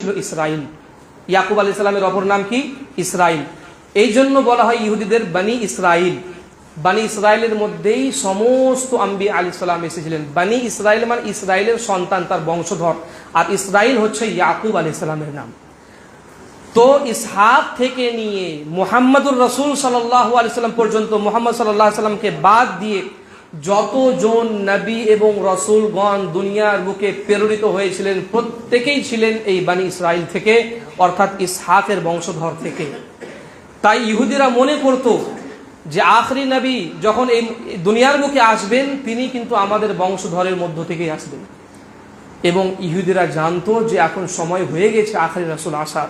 ছিল ইসরাইল। ইয়াকুব আলী ইসলামের অপর নাম কি? ইসরাইল। এই জন্য বলা হয় ইহুদিদের বানি ইসরাইল। বানি ইসরায়েলের মধ্যেই সমস্ত আম্বি আলী সাল্লাম এসেছিলেন। বানি ইসরায়েল মানে ইসরায়েলের সন্তান, তার বংশধর। আর ইসরাইল হচ্ছে ইয়াকুব আলী ইসলামের নাম। তো ইসহাক থেকে নিয়ে মোহাম্মদুর রসুল সাল্লাহ আলিয়াল্লাম পর্যন্ত মোহাম্মদ সাল্লাহ সাল্লামকে বাদ দিয়ে যতজন নবী এবং রসুলগণ দুনিয়ার বুকে প্রেরিত হয়েছিলেন, প্রত্যেকেই ছিলেন এই বানি ইসরায়েল থেকে, অর্থাৎ ইসহাকের বংশধর থেকে। তাই ইহুদিরা মনে করত যে আখরি নবী যখন এই দুনিয়ার বুকে আসবেন, তিনি কিন্তু আমাদের বংশধরের মধ্য থেকেই আসবেন। এবং ইহুদিরা জানতো যে এখন সময় হয়ে গেছে আখরি রসুল আসার।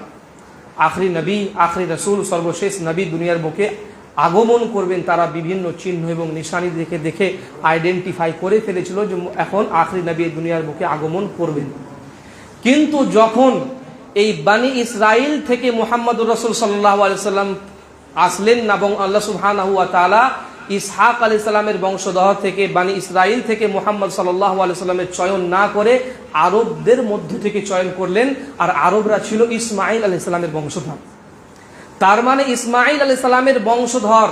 আখরি নবী, আখরি রসুল, সর্বশেষ নবী দুনিয়ার বুকে আগমন করবেন তারা বিভিন্ন চিহ্ন এবং নিশানি দেখে দেখে আইডেন্টিফাই করে ফেলেছিল যে এখন আখরি নবী দুনিয়ার বুকে আগমন করবেন। কিন্তু যখন এই বানি ইসরাইল থেকে মোহাম্মদুর রসুল সাল্লাহ আলিয়াল্লাম আসলেন না এবং আল্লাহ সুবহানাহু ওয়া তাআলা ইসহাক আলী সাল্লামের বংশধর থেকে বানি ইসরাইল থেকে মোহাম্মদ সাল্লাহ আলাইস্লামের চয়ন না করে আরবদের মধ্য থেকে চয়ন করলেন, আর আরবরা ছিল ইসমাইল আলি সাল্লামের বংশধর। তার মানে ইসমাইল আলি সালামের বংশধর।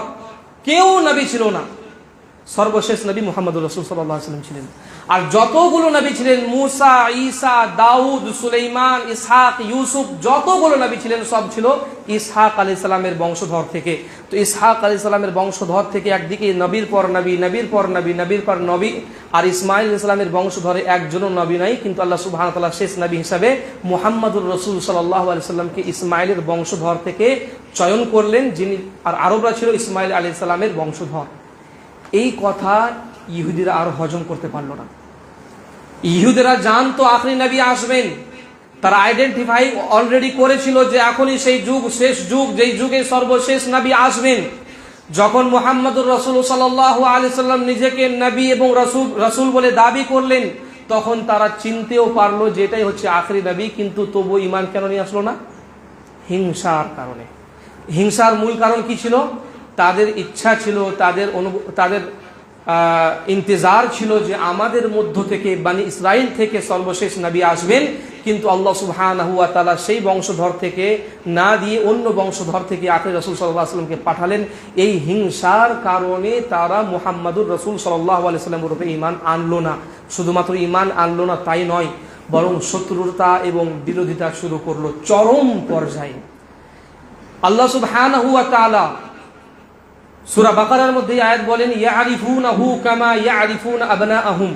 কেউ নবী ছিল না। সর্বশেষ নবী মোহাম্মদ রসুল সাল্লাম ছিলেন। আর যতগুলো নবী ছিলেন, মুসা, ঈসা, দাউদ, সুলেইমান, ইসহাক, ইউসুফ, যতগুলো নবী ছিলেন, সব ছিল ইসহাক আলি সাল্লামের বংশধর থেকে। তো ইসহাক আলি সাল্লামের বংশধর থেকে একদিকে নবীর পর নবী, নবীর পর নবী, নবীর পর নবী, আর ইসমাইল ইসলামের বংশধরে একজনও নবী নাই, কিন্তু আল্লাহ সুবাহ তাল্লাহ শেষ নবী হিসাবে মোহাম্মদুর রসুল সাল্লাহ আলি সাল্লামকে ইসমাইলের বংশধর থেকে চয়ন করলেন, যিনি, আর আরবরা ছিল ইসমাইল আলি সাল্লামের বংশধর। এই কথা ইহুদিরা আর হজম করতে পারল না। ইহুদিরা জানতো আখরি নবী আসবেন। তারা আইডেন্টিফাই অলরেডি করেছিল যে এখনই সেই যুগ, শেষ যুগ, যেই যুগে সর্বশেষ নবী আসবেন। যখন মোহাম্মদুর রসুল সাল্লাহ আলি সাল্লাম নিজেকে নবী এবং রসুল রসুল বলে দাবি করলেন, তখন তারা চিনতেও পারল যে এটাই হচ্ছে আখরি নবী, কিন্তু তবু ইমান কেন নিয়ে আসলো না? হিংসার কারণে। হিংসার মূল কারণ কি ছিল? তাদের ইচ্ছা ছিল, তাদের অনু, তাদের ইন্তজার ছিল যে আমাদের মধ্য থেকে, বানি ইসরায়েল থেকে সর্বশেষ নবী আসবেন। কিন্তু আল্লাহ সুবহান হুয়া তালা সেই বংশধর থেকে না দিয়ে অন্য বংশধর থেকে আখের রসুল সাল্লাহ পাঠালেন। এই হিংসার কারণে তারা মোহাম্মদুর রসুল সাল্লাহ আলাইস্লামের উপরে ইমান আনলো না। শুধুমাত্র ইমান আনলো না, তাই নয়, বরং শত্রুতা এবং বিরোধিতা শুরু করল চরম পর্যায়ে। আল্লাহ সুবহান হুয়া তালা সুরা বাকারার মধ্যে আয়াত বলেন, ইয়ারিফুনাহু কামা ইয়ারিফুন আবনাআহুম।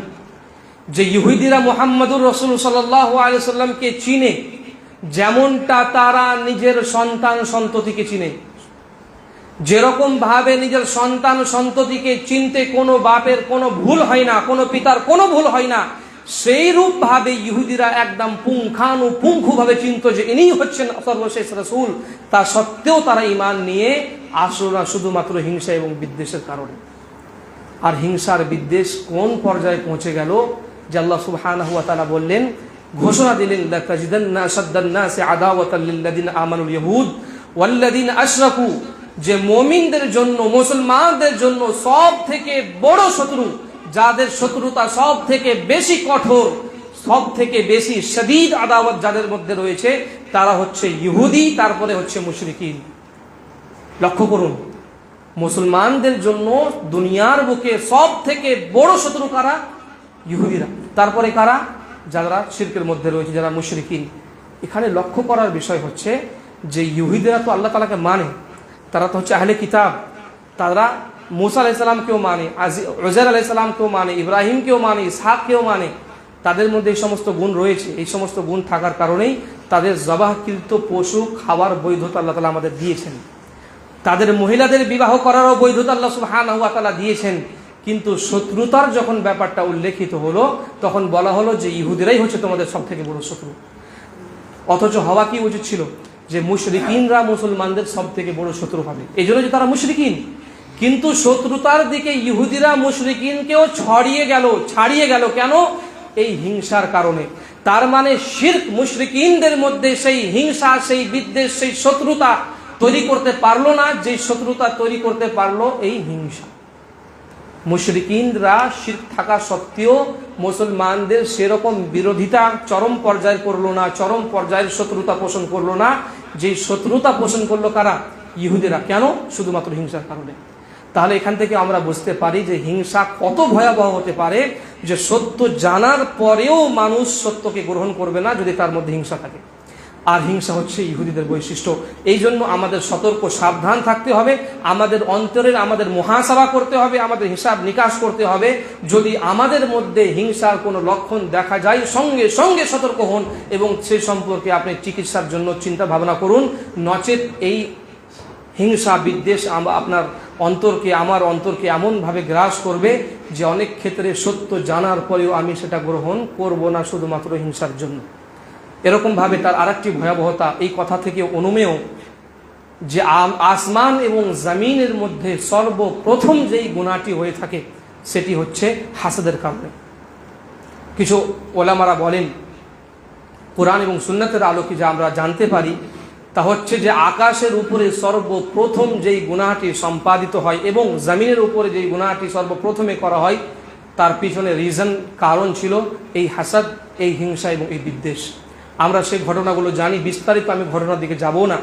যে ইহুদিরা মোহাম্মদুর রসুল সাল্লাহ আলিয়াল্লামকে চিনে, যেমনটা তারা নিজের সন্তান সন্ততিকে চিনে। যেরকম ভাবে নিজের সন্তান সন্ততিকে চিনতে কোনো বাপের কোনো ভুল হয় না, কোনো পিতার কোনো ভুল হয় না সেই রূপ ভাবে ইহুদিরা একদম পুঙ্খানু পুঙ্খু ভাবে চিনত যে ইনি হচ্ছেন সর্বশেষ রসুল। তা সত্ত্বেও তারা ইমান নিয়ে আসলো না শুধুমাত্র হিংসা এবং বিদ্বেষের কারণে। আর হিংসার বিদ্বেষ কোন পর্যায়ে পৌঁছে গেল? যে আল্লাহ সুবহানাহু ওয়া তাআলা বললেন, ঘোষণা দিলেন আশরাকু। যে মুমিনদের জন্য, মুসলমানদের জন্য সব থেকে বড় শত্রু যাদের শত্রুতা সব থেকে বেশি কঠোর সব থেকে বেশি শদীদ আদাওয়াত যাদের মধ্যে রয়েছে, তারা হচ্ছে ইহুদি, তারপরে হচ্ছে মুশরিকিন। লক্ষ্য করুন, মুসলমানদের জন্য দুনিয়ার বুকে সব থেকে বড় শত্রু কারা? ইহুদিরা। তারপরে কারা? যারা শির্কের মধ্যে রয়েছে, যারা মুশরিকিন। এখানে লক্ষ্য করার বিষয় হচ্ছে যে ইহুদিরা তো আল্লাহ তালাকে মানে তারা তো হচ্ছে আহলে কিতাব। তারা মুসা আলাইসাল্লামকেও মানে আজি রজার আলাইসাল্লামকেও মানে ইব্রাহিম কেউ মানে ইসহাককেও মানে তাদের মধ্যে এই সমস্ত গুণ রয়েছে। এই সমস্ত গুণ থাকার কারণেই তাদের জবাহকৃত পশু খাওয়ার বৈধতা আল্লাহ তালা আমাদের দিয়েছেন। তাদের মহিলাদের বিবাহ করারও বৈধতা আল্লাহ সুহান তালা দিয়েছেন। কিন্তু শত্রুতার যখন ব্যাপারটা উল্লেখিত হলো, তখন বলা হলো যে ইহুদিরাই হচ্ছে তোমাদের সব থেকে বড় শত্রু। অথচ হওয়া কি উচিত ছিল? যে মুশরিকিনরা মুসলমানদের সব থেকে বড় শত্রু হবে। এই জন্য যে তারা মুশরিকিন। কিন্তু শত্রুতার দিকে ইহুদিরা মুশরিকিনকেও ছড়িয়ে গেল, ছাড়িয়ে গেল কেন? এই হিংসার কারণে। তার মানে শির্ক মুশরিকিনদের মধ্যে সেই হিংসা, সেই বিদ্বেষ, সেই শত্রুতা তৈরি করতে পারল না যে শত্রুতা তৈরি করতে পারল এই হিংসা। মুশরিকিনরা শির থাকা সত্ত্বেও মুসলমানদের সেরকম বিরোধিতা, চরম পর্যায়ে করল না, চরম পর্যায়ের শত্রুতা পোষণ করল না। যে শত্রুতা পোষণ করল কারা? ইহুদিরা। কেন? শুধুমাত্র হিংসার কারণে। তাহলে এখান থেকে আমরা বুঝতে পারি যে হিংসা কত ভয়াবহ হতে পারে, যে সত্য জানার পরেও মানুষ সত্যকে গ্রহণ করবে না যদি তার মধ্যে হিংসা থাকে। আর হিংসা হচ্ছে ইহুদিদের বৈশিষ্ট্য। এই জন্য আমাদের সতর্ক, সাবধান থাকতে হবে, আমাদের অন্তরের আমাদের মহাসভা করতে হবে, আমাদের হিসাব নিকাশ করতে হবে। যদি আমাদের মধ্যে হিংসার কোনো লক্ষণ দেখা যায়, সঙ্গে সঙ্গে সতর্ক হন এবং সে সম্পর্কে আপনি চিকিৎসার জন্য চিন্তা ভাবনা করুন। নচেত এই হিংসা বিদ্বেষ আপনার অন্তরকে, আমার অন্তরকে এমনভাবে গ্রাস করবে যে অনেক ক্ষেত্রে সত্য জানার পরেও আমি সেটা গ্রহণ করব না শুধুমাত্র হিংসার জন্য। এরকমভাবে তার আরেকটি ভয়াবহতা এই কথা থেকে অনুমেয় যে আসমান এবং জমিনের মধ্যে সর্বপ্রথম যেই গুণাটি হয়ে থাকে সেটি হচ্ছে হাসাদের কারণে। কিছু ওলামারা বলেন, কোরআন এবং সুন্নাতের আলোকে যা আমরা জানতে পারি তা হচ্ছে যে আকাশের উপরে সর্বপ্রথম যেই গুণাটি সম্পাদিত হয় এবং জমিনের উপরে যেই গুণাটি সর্বপ্রথমে করা হয়, তার পিছনে রিজন কারণ ছিল এই হাসাদ, এই হিংসা এবং এই বিদ্বেষ। আমরা সেই ঘটনাগুলো জানি, বিস্তারিত আমি ঘটনার দিকে যাব না।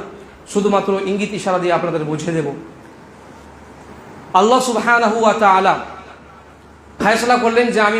শুধুমাত্র ইঙ্গিত ইশারা দিয়ে আপনাদের বুঝিয়ে দেব। আল্লাহ ওয়া তাআলা করলেন যে আমি